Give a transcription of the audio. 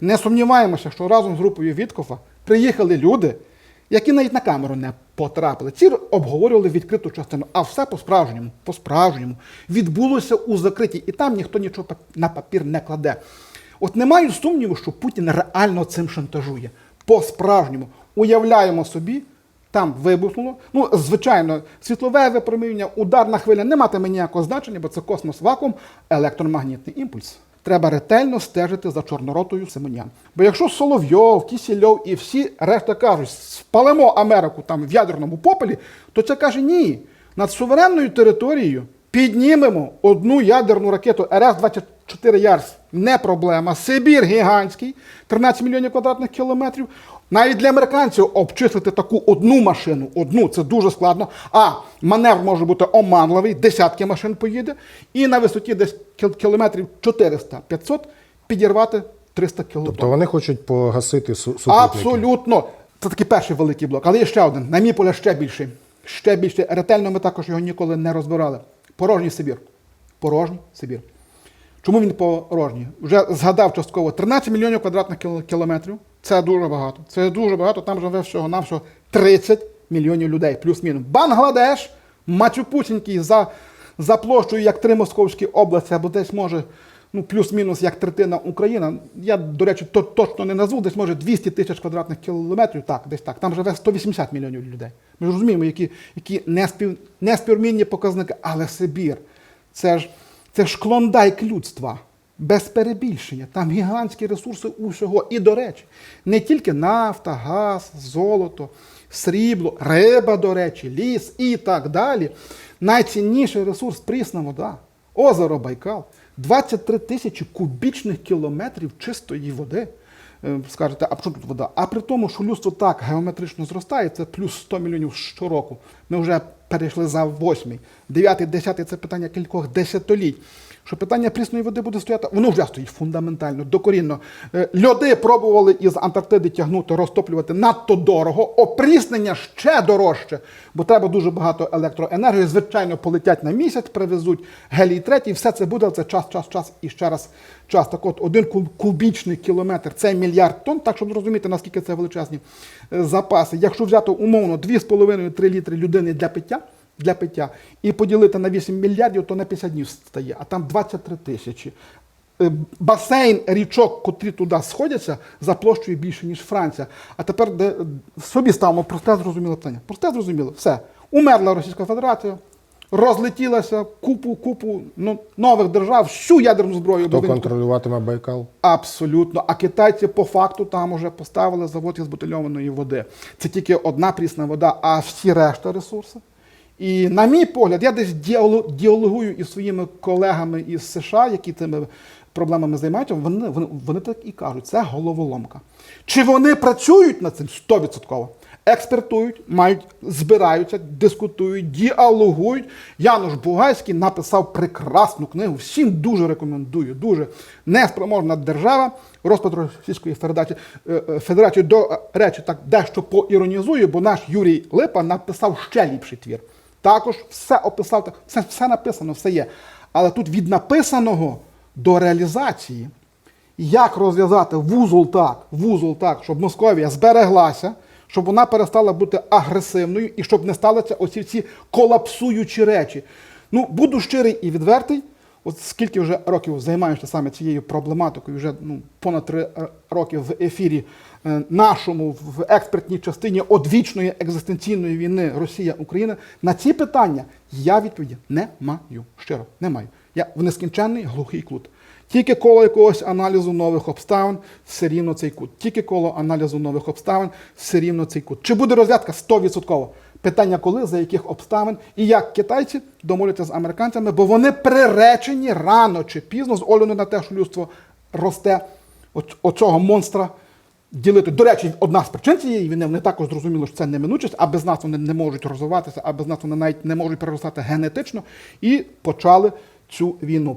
Не сумніваємося, що разом з групою Віткофа приїхали люди, які навіть на камеру не потрапили. Ці обговорювали відкриту частину, а все по-справжньому, по-справжньому відбулося у закритій, і там ніхто нічого на папір не кладе. От не маю сумніву, що Путін реально цим шантажує. По-справжньому. Уявляємо собі, там вибухнуло. Ну, звичайно, світлове випромінювання, ударна хвиля не матиме ніякого значення, бо це космос вакуум, електромагнітний імпульс. Треба ретельно стежити за чорноротою Симонян. Бо якщо Соловйов, Кісільов і всі решта кажуть, спалимо Америку там в ядерному попелі, то це каже ні. Над суверенною територією піднімемо одну ядерну ракету РС-24 Ярс. Не проблема. Сибір гігантський, 13 мільйонів квадратних кілометрів. Навіть для американців обчислити таку одну машину, одну це дуже складно. А маневр може бути оманливий, десятки машин поїде, і на висоті десь кілометрів 400-500 підірвати 300 кілометрів. Тобто вони хочуть погасити су- супутники. Абсолютно. Це такий перший великий блок. Але є ще один. На мій поля ще більший. Ще більше. Ретельно ми також його ніколи не розбирали. Порожній Сибір. Порожній Сибір. Чому він порожній? Вже згадав частково 13 мільйонів квадратних кілометрів. Це дуже багато. Це дуже багато. Там живе всього навсього 30 мільйонів людей, плюс-мінус. Бангладеш, Мачупусінький за, за площею, як три московські області, або десь може ну, плюс-мінус як третина Україна. Я, до речі, то, точно не назву, десь може 200 тисяч квадратних кілометрів, так, десь так. Там живе 180 мільйонів людей. Ми ж розуміємо, які, які неспів, неспівмінні показники, але Сибір. Це ж, це ж клондайк людства. Без перебільшення. Там гігантські ресурси усього. І, до речі, не тільки нафта, газ, золото, срібло, риба, до речі, ліс і так далі. Найцінніший ресурс прісна вода. Озеро Байкал. 23 тисячі кубічних кілометрів чистої води. Е, Скажете, а що тут вода? А при тому, що людство так геометрично зростає, це плюс 100 мільйонів щороку. Ми вже перейшли за восьмий. Дев'ятий, десятий це питання кількох десятиліть. Що питання прісної води буде стояти, воно вже стоїть фундаментально, докорінно. Е, Льоди пробували із Антарктиди тягнути, розтоплювати надто дорого, опріснення ще дорожче, бо треба дуже багато електроенергії. Звичайно, полетять на місяць, привезуть гелій третій, все це буде, але це час, час, час і ще раз час. Так от, один куб- кубічний кілометр це мільярд тонн, так щоб зрозуміти, наскільки це величезні е, запаси. Якщо взяти умовно 2,5-3 літри людини для пиття, для пиття і поділити на 8 мільярдів, то на 50 днів стає, а там 23 тисячі. Е, Басейн річок, котрі туди сходяться, за площею більше, ніж Франція. А тепер де, собі ставимо просте зрозуміле питання. Просте зрозуміло, все. Умерла Російська Федерація, розлетілася купу, купу ну, нових держав, всю ядерну зброю Хто контролюватиме Байкал? Абсолютно. А китайці по факту там уже поставили завод із бутильованої води. Це тільки одна прісна вода, а всі решта ресурси. І на мій погляд, я десь діалогую із своїми колегами із США, які цими проблемами займаються. Вони, вони, вони так і кажуть, це головоломка. Чи вони працюють над цим 100%? Експертують, мають, збираються, дискутують, діалогують. Януш Бугайський написав прекрасну книгу. Всім дуже рекомендую. Дуже неспроможна держава. Розпад Російської Федерації. Е, е, Федерації до речі, так дещо поіронізую, бо наш Юрій Липа написав ще ліпший твір. Також все описав, все, все написано, все є. Але тут від написаного до реалізації як розв'язати вузол так, вузол так, щоб Московія збереглася, щоб вона перестала бути агресивною і щоб не сталися оці ці колапсуючі речі. Ну, буду щирий і відвертий. От скільки вже років займаєшся саме цією проблематикою, вже ну, понад три е, роки в ефірі е, нашому в експертній частині одвічної екзистенційної війни Росія-Україна. На ці питання я відповіді не маю. Щиро, не маю. Я в нескінченний глухий кут. Тільки коло якогось аналізу нових обставин, все рівно цей кут. Тільки коло аналізу нових обставин, все рівно цей кут. Чи буде розв'язка 100%? Питання коли, за яких обставин і як китайці домовляться з американцями, бо вони приречені рано чи пізно з огляду на те, що людство росте оцього монстра ділити. До речі, одна з причин цієї війни, вони також зрозуміли, що це неминучість, а без нас вони не можуть розвиватися, а без нас вони навіть не можуть переростати генетично, і почали цю війну.